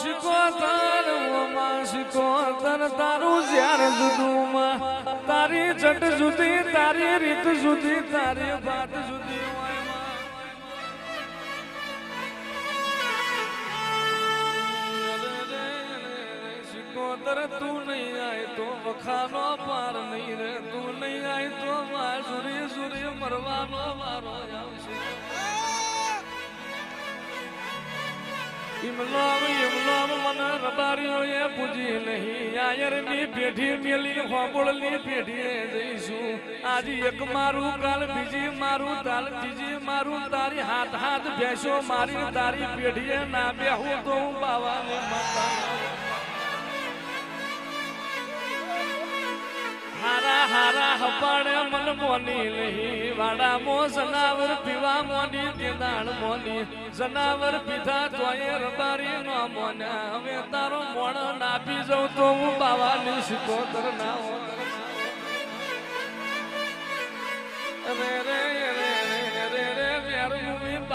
શીખો તર તારું જ્યાર જુદુમાં, તારી જટ જુદી, તારી રીત જુદી, તારી વાત જુદી તું નહીં આય તો વખાનો પાર નહીં રે, તું નહીં આય તો માસુરી સુરી મરવાનો મારો આવશે ઇમલામ ઇમલામ મને રબારીઓ એ પૂજી નહીં આયરની પેઢી મેલી હોબળની પેઢીએ જઈશું આજે એક મારું કાલ બીજી મારું તાલ ત્રીજી મારું તારી હાથ હાથ ભેસો મારી તારી પેઢીએ ના બેહું તો હું બાવાને માતા હારા હારા હપાડે મન મોની નહીં વાડા મો જનાવર પીવા મોની દેદાણ મોની. જનાવર પીધા તોય રબારી નો મોન્યા હવે તારો મોણ નાપી જઉં તો હું બાવાની શિકોતર ના હો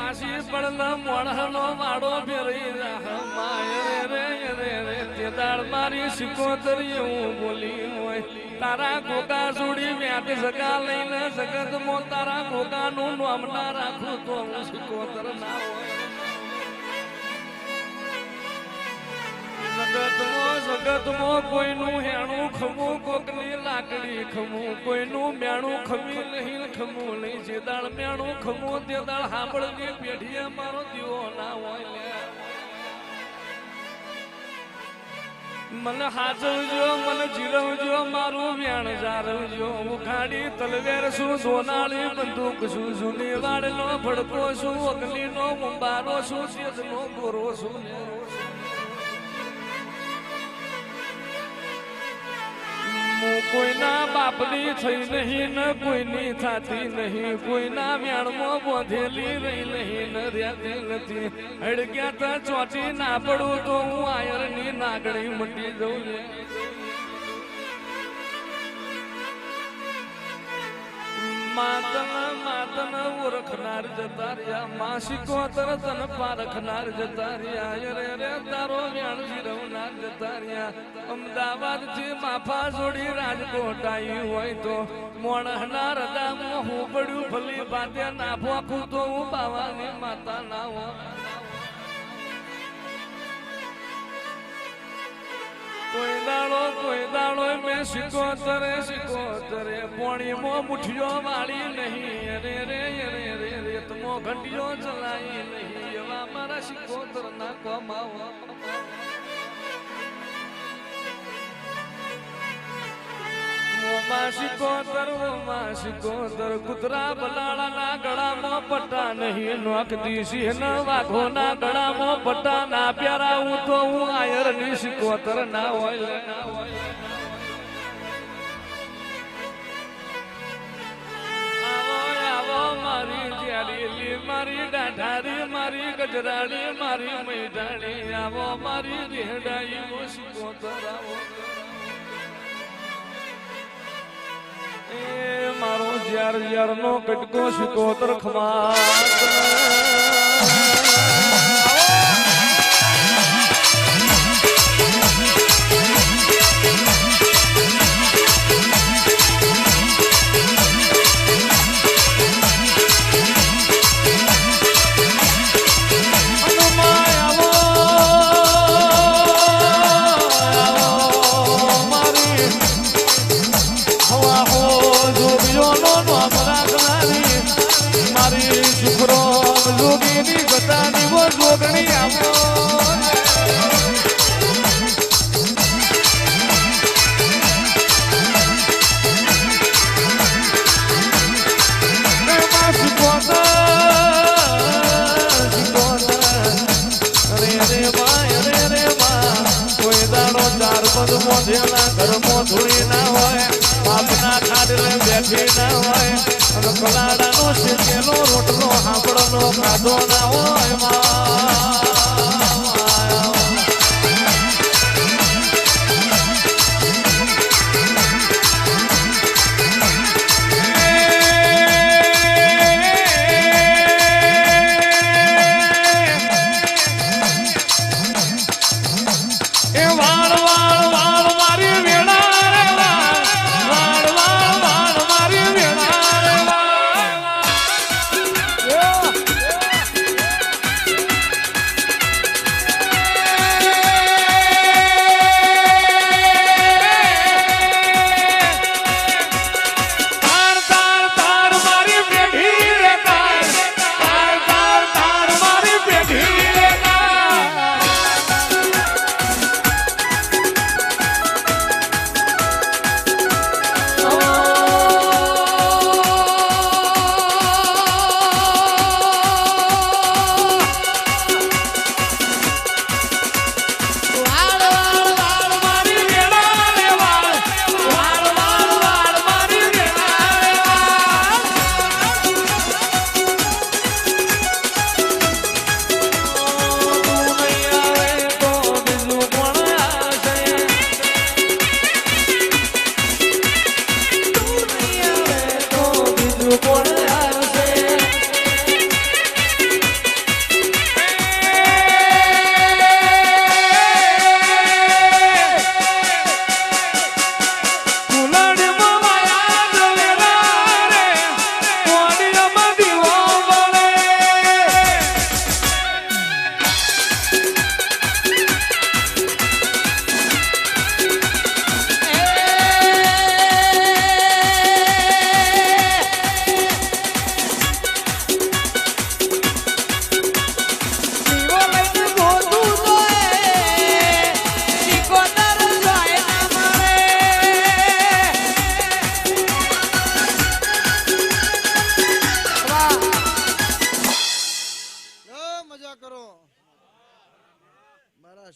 પાછી પડલા મોણનો વાડો ફેરી માય રે રે રે તે દાળ મારી સિકોતરી હું બોલી હોય. તારા ગોગા જોડી વ્યાપ સકા લઈને જગત મો તારા ગોગા નું નામ ના રાખું તો હું શિકોતર ના હોય. કોઈનું હેણું ખમું, કોકની લાકડી ખમું, કોઈનું મેણું ખમી નહીં ખમું નહીં જે દાળ મેણું ખમું, તે દાળ લે. મને હાજરજો મને જીરવજો, મારું વ્યાણ જારવજો ઉખાડી તલવેર શું સોનાળી બંદૂક શું જૂની વાડનો ભડકો શું અગ્નિનો મુંબારો શું તેજનો ગોરો શું કોઈના બાપની થઈ નહીં, ન કોઈની થાતી નહીં. કોઈના વ્યાણમાં બોધેલી રહી નહીં, ન રહેતી નથી. હડગ્યા તો ચોટી ના પડું તો હું આયરની નાગણી મટી જઉં માતન માતન ઓળખનાર જતા રહ્યા. માસિકો તરતન પારખનાર જતા રહ્યા. રે રે તારો વ્યાણ જીરવનાર જતા રહ્યા. અમદાવાદથી માફા જોડી રાજકોટ આવી હોય તો મોણના રદામાં હું પડ્યું ભલી બાતે નાફો તો હું બાવાની માતા ના હો કોઈ દાડો કોઈ દાડો મેં શીખો સિકોતરે પોણીમાં મુઠિયો વાળી નહીં. અરે રે અરે રે, રેતમો ઘંટિયો ચલાવી નહીં. એવા મારા સિકોતર ના કમાવા. ઓમાં સિકોતર ઓમાં સિકોતર કૂતરા બલાળાના ગળામાં પટ્ટા નહીં. નોખતી સિંહના વાઘોના ગળામાં પટ્ટા ના. પ્યારા હું તો હું આયરની સિકોતર ના હોય મારી જ્યારીલી મારી ડાઢારી મારી ગજરાડી મારી મૈડાણી આવો, મારી રેહડાઈ ઓ સિકોતર આવો. મારો જ્યાર જ્યાર નો કટકો શિકોતર ખમાત માં. બધા દીવો ચાર આવ્યો મોઢેલા ઘરમાં ધૂળી ના હોય. બાપના ખાડલે બેઠી ના હોય. અને કલાડાનો શેકેલો રોટલો હાંભળનો ખાધો ના હોયમાં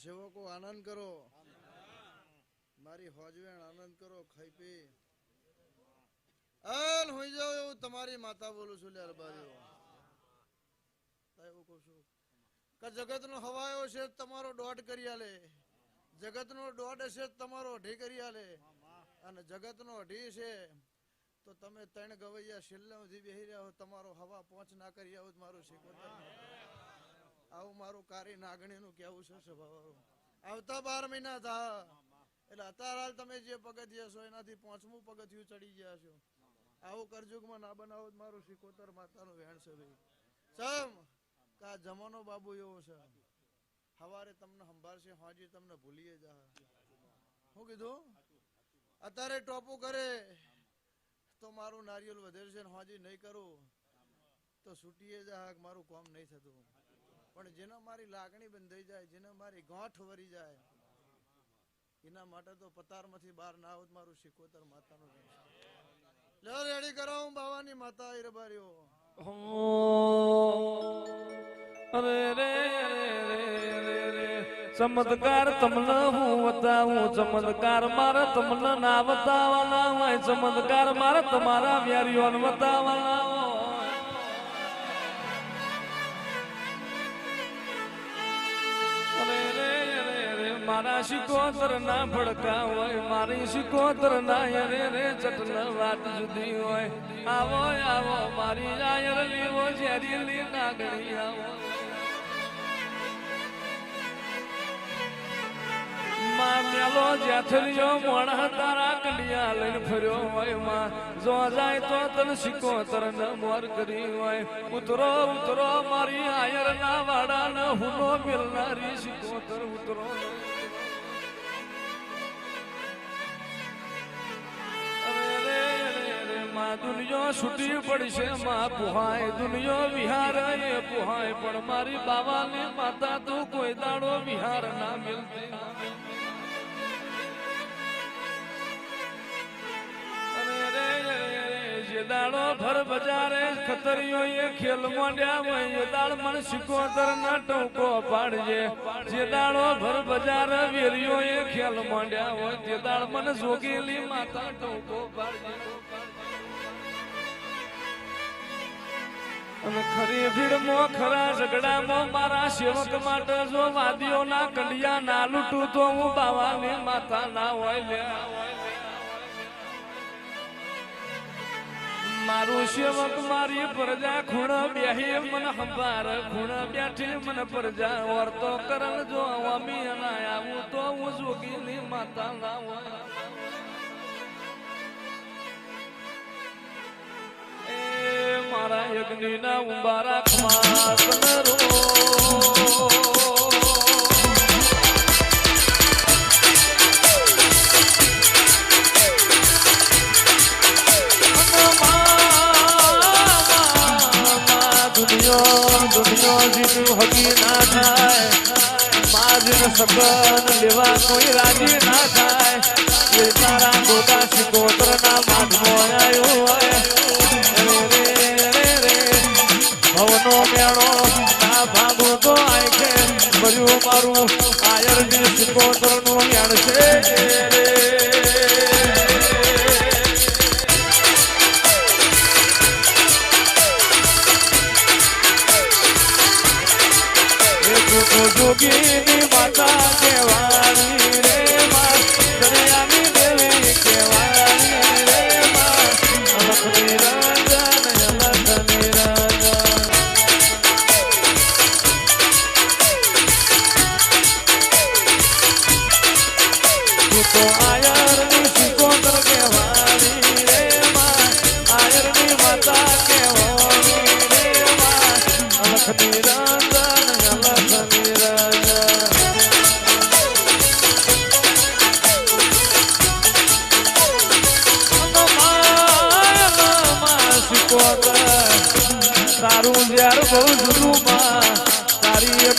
સેવકો, આનંદ કરો. મારી હોજવેણ, આનંદ કરો, ખાઈ પી. અલ હોઈ જાવ એવું તમારી માતા બોલું છું, લે અરબારીઓ એવું કહું છું કે જગત નો હવાયો છે, તમારો દોઢ કરી આલે. જગત નો દોઢ હશે તમારો અઢી કરી આલે. અને જગત નો અઢી છે, તો તમે ત્રણ ગવૈયા છેલ્લે સુધી બેહી રહ્યા હો, તમારો હવા પહોંચ ના કરી આવું મારું શીખવતર આવું મારું કારી નાગણી નું કેવું છે સ્વભાવ. આવતા બાર મહિના થા. એટલે અત્યારે હાલ તમે જે પગથિયા છો, એનાથી પાંચમું પગથિયું ચડી ગયા છો. આવું કરજુગમાં ના બનાવો મારું શિકોતર માતાનું વેણ છે ભાઈ. સમ કા જમાનો બાબુ એવો છે. હવારે તમને સંભાળશે, હાજી તમને ભૂલીએ જા. શું કીધું? અત્યારે ટોપું કરે, તો મારું નારિયેલ વધેર છે હાજી નહીં કરું, તો છૂટીએ જા, મારું કામ નહીં થતું. પણ જેનો મારી લાગણી બંધાઈ જાય, જેનો મારી ગોઠ વરી જાય, એના માટે તો પતારમાંથી બહાર ના આવત મારું શિકોતર માતાનું છે. રેડી કરો, હું બાવાની માતા આઈ રબારીઓ અરે રે રે રે ચમત્કાર તમને હું બતાવું, ચમત્કાર મારે તમને ના બતાવવાના હોય, ચમત્કાર મારે તમારા વ્યારીઓને બતાવવાના મારા શિકોતર ના ભડકા હોય, મારી શિકોતર ના રે રે ચટન વાત જુદી હોય. આવો આવો, મારી આયર લીવો ઝેરીલી નાગણી આવો માં મેલો મોણા તારા કલિયા લઈને ફર્યો હોયમાં. જો જાય તો તન શિકોતર ન મોર કરી હોય. ઉતરો ઉતરો, મારી આયર ના વાડા હુનો મિલનારી શિકોતર ઉતરો. માં દુનિયો છૂટી પડશે, માં પુહાય દુનિયો વિહાર એ પુહાય, પણ મારી બાવા ને માતા તું કોઈ દાડો વિહાર ના મિલતી. દાડો ભર બજારે ખતરીઓ એ ખેલ માંડ્યા હોય દાડ મન સિકોતર ના ટોકો પાડજે. જે દાડો ભર બજાર વેરીઓ એ ખેલ માંડ્યા હોય, તે દાળ મન જોગેલી માતા ટોકો પાડજે. અને ખરી ભીડમાં, ખરા ઝઘડામાં મારા સેવક માટે જો વાદીઓના કલિયા ના લૂટું તો હું બાવાની માતા ના હોય લે. મારું સેવક મારી પ્રજા ખૂણ બેહી, મન હંભાર ખૂણ બેઠી, મન પ્રજા વર્તો કરણ જો અમી ના આવું તો હું જોગીની માતા ના હોય. મારા યજ્ઞ ના ઉંબારા ખમા રો દુનિયા દુનિયા જીતું હકી ના થાય માજન સગન લેવા કોઈ રાજી ના થાય એ તારા ગોતા શિકોત્ર ના માધમો આવ્યો હોય ભવનો મેળો ના ભાગો તો આય છે. મર્યું મારું આયરની સિકોતરનું યાણ છે. જોગીની માતા કહેવાણી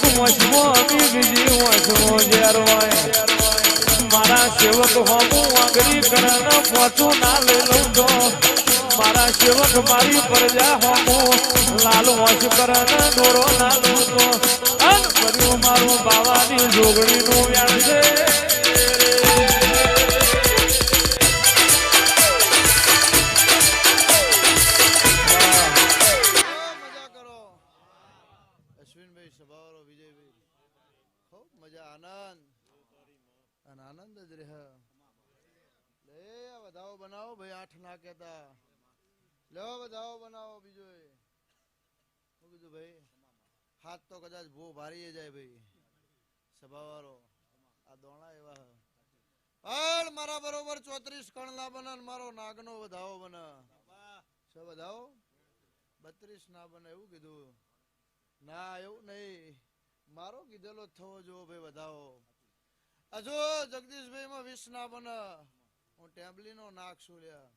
એક વચમો બીજી વચમો જેરવાય મારા સેવક હોમું આંગળી કરણ પહોંચું ના લઈ લઉં તો મારા સેવક મારી પ્રજા હોમો લાલ વોશ કરન દોરો ના દોતો અન કર્યું મારું બાવાની જોગણીનું વ્યાણ છે બનાવો ભાઈ, આઠ ના કેતા લો વધાવો બનાવો બીજો કીધું ભાઈ, હાથ તો કદાચ બહુ ભારી જાય ભાઈ. સભાવાળો, આ દોણા એવા. પણ મારા બરોબર ચોત્રીસ કણલા બને મારો નાગનો વધાવો બને. શું વધાવો? બત્રીસ ના બને, એવું કીધું. ના, એવું નહીં. મારો કીધેલો થવો જોવો ભાઈ, વધાવો. હજુ જગદીશભાઈ માં વીસ ના બને. હું ટેમ્બલી નો નાગ છું લ્યા.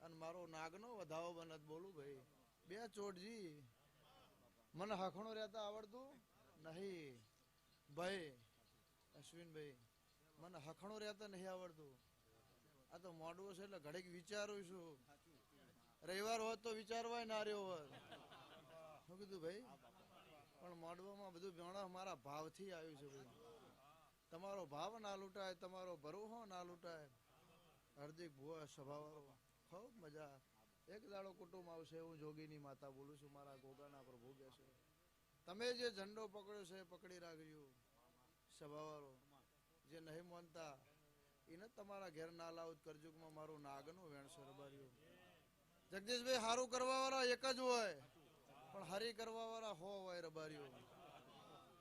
અને મારો નાગનો વધાવો બને બોલું ભાઈ. બે ચોટજી. મને હખણો રહેતા આવડતું નહીં. ભાઈ, અશ્વિનભાઈ, મને હખણો રહેતા નહીં આવડતું. આ તો મોડું છે એટલે ઘડીક વિચારું છું. રવિવાર હોત તો વિચારવાય ના રહ્યો હોત. શું કીધું, ભાઈ, પણ મોડવામાં બધું ભેણા મારા ભાવથી આવ્યું છે ભાઈ. તમારો ભાવ ના લૂંટાય, તમારો ભરોહો ના લૂંટાય. હાર્દિક ભુવા સભાવાળો ખૂબ મજા. એક દાડો કુટુંબ આવશે, હું જોગીની માતા બોલું છું, મારા ગોગાના પ્રભુ છે. તમે જે ઝંડો પકડ્યો છે પકડી રાખજો સભાવાળો જે નહીં માનતા, એને તમારા ઘેર ના લાવું કરજુગમાં મારું નાગનું વેણ સરબાર્યું. જગદીશભાઈ, હારું કરવા વાળા એક જ હોય, પણ હરી કરવા વાળા હો હોય રબાર્યો.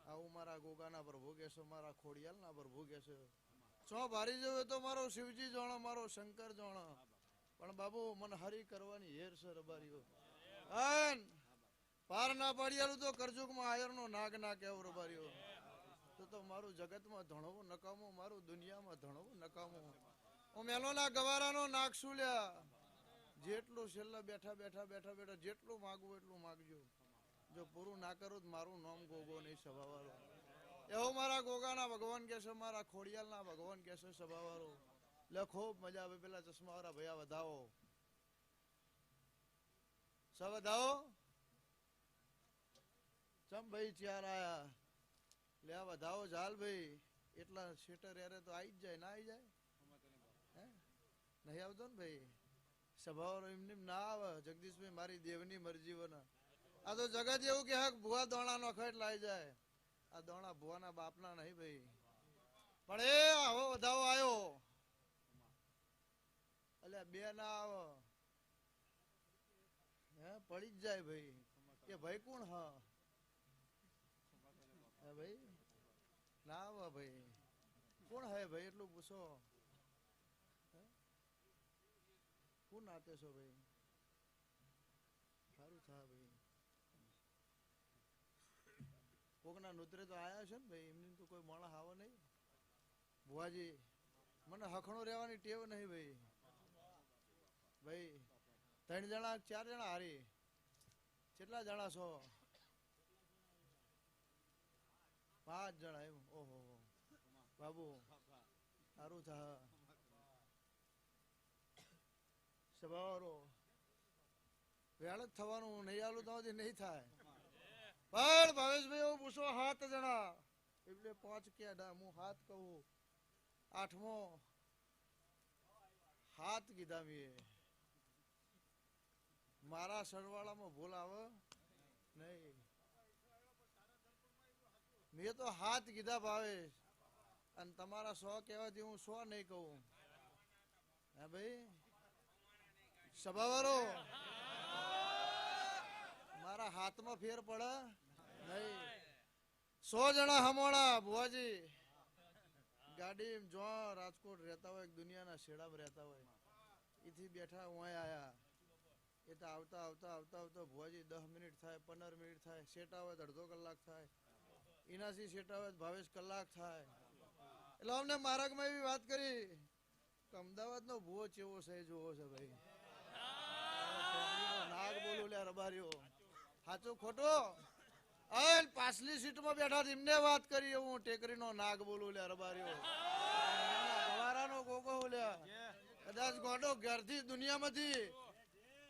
આવું મારા ગોગાના પ્રભુ કહેશો મારા ખોડિયાલના પ્રભુ કહેશો ચો ભારી જવે તો મારો શિવજી જોણો, મારો શંકર જોણો. પણ બાબુ, મને હરી કરવાની હેર છે રબારીઓ. અન પાર ના પાડિયાલું તો કરજુકમાં આયરનો નાગ ના કેવો રબારીઓ. તો તો મારું જગતમાં ધણવું નકામું, મારું દુનિયામાં ધણવું નકામું. હું મેલોના ગવારાનો નાક શું લ્યા? જેટલું છેલ્લા બેઠા બેઠા બેઠા બેઠા જેટલું માગવું એટલું માગજો. જો પૂરું ના કરું તો મારું નામ ગોગો નહીં સભાવાળો એવો મારા ગોગાના ભગવાન કે છે, મારા ખોડિયાલના ભગવાન કે છે, સભાવાળો. એટલે ખૂબ મજા આવે. પેલા ચશ્મા વાળા ભૈયા વધાવો. સ વધાવો? ચમ ભાઈ ચાર આયા? લે વધાવો જાલ ભાઈ. એટલા શેટર યારે તો આવી જ જાય, ના આવી જાય? હે? નહીં આવતો ને ભાઈ? સભાઓ એમને એમ ના આવે. જગદીશભાઈ, મારી દેવની મરજી બના આ તો જગત એવું કે હક ભુવા દોણા નો ખટ લાઈ જાય. આ દોણા ભુવાના બાપના નહીં ભાઈ. પણ એ આવો વધાવો આવ્યો અલ્યા બે ના આવો. હે, પડી જ જાય ભાઈ. કે ભાઈ કોણ હે? ભાઈ? ના આવો ભાઈ. કોણ હે ભાઈ? એટલું પૂછો. કોણ નાતે છો ભાઈ સારું થા ભાઈ કોકના નુતરે તો આયા છે ને ભાઈ, એમની તો કોઈ માણસ આવો નહીં. ભુવાજી, મને હખણો રહેવાની ટેવ નહીં ભાઈ. ભાઈ, ત્રણ જણા ચાર જણા હારી? કેટલા જણા છો? પાંચ જણા એમ? ઓહો. બાબુ, સારું થા. સભાવાળો વેળ. જ થવાનું, નહીં આલું તો નહીં થાય. પણ ભાવેશભાઈ એવું પૂછો, હાથ જણા. એટલે પાંચ કેડા હું હાથ કહું. આઠમો. હાથ કીધા મેં મારા સરવાળામાં ભૂલ આવે? નહીં. મેં તો હાથ કીધા ભાવેશ. અને તમારા સો કહેવાથી હું સો નહીં કહું. હે ભાઈ? સભાવાળો મારા હાથમાં ફેર પડે? નહીં. સો જણા હમોણા બુવાજી ગાડી જો રાજકોટ રહેતા હોય દુનિયાના શેડામાં રહેતા હોય. એથી બેઠા હું આયા. એ તો આવતા આવતા આવતા આવતા ભુવાજી દસ મિનિટ થાય, પંદર મિનિટ થાય સેટા હોય અડધો કલાક થાય. એનાથી સેટા હોય ભાવેશ કલાક થાય. એટલે અમને માર્ગમાં એવી વાત કરી કે અમદાવાદનો ભૂવો ચેવો છે હોવો છે ભાઈ. નાગ બોલું લે રબારીઓ. સાચું, ખોટું? અન પાછલી સીટમાં બેઠા એમને વાત કરી, હું ટેકરીનો નાગ બોલું લે અરબારીઓ ગોગો કદાચ ગોડો ઘરથી દુનિયામાંથી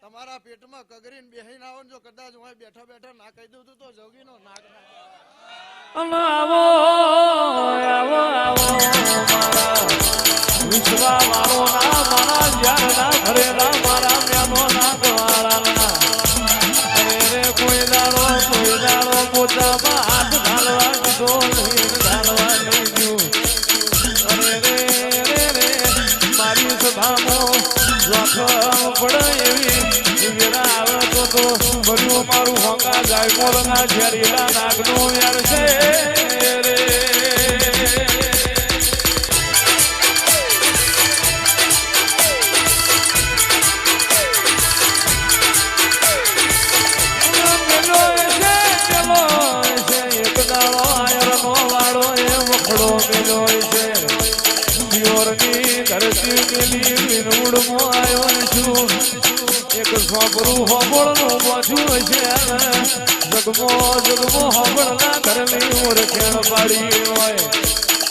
તમારા પેટમાં કગરીને બેહીને આવો જો કદાચ હું બેઠા બેઠા ના કહી દઉં તું જોગીનો નાગ ના આવો આવો આવો. વિશ્વા મારો ના મારા જ્યાં ના ઘરે ના મારા મેનો ના દ્વારા ના પોતામાં હાથ ગયું મારી સભામાં જોખમ પડે એવી વેરા આવે તો તો મારું હોંગા જાય મોરના ઝેરીલા નાગનું યાર છે. વખડો મેલો છે. પિયોરની ધરતી મેલી વિનવડમો આવ્યો છું. એક સોપરું હોબળનું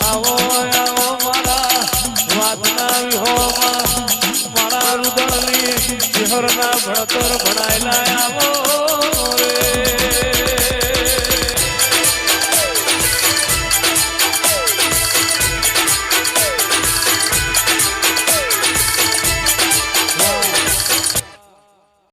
આવો મારા વાતના વિહોમાં. મારા ભણતર ભણાયેલા આવો રે.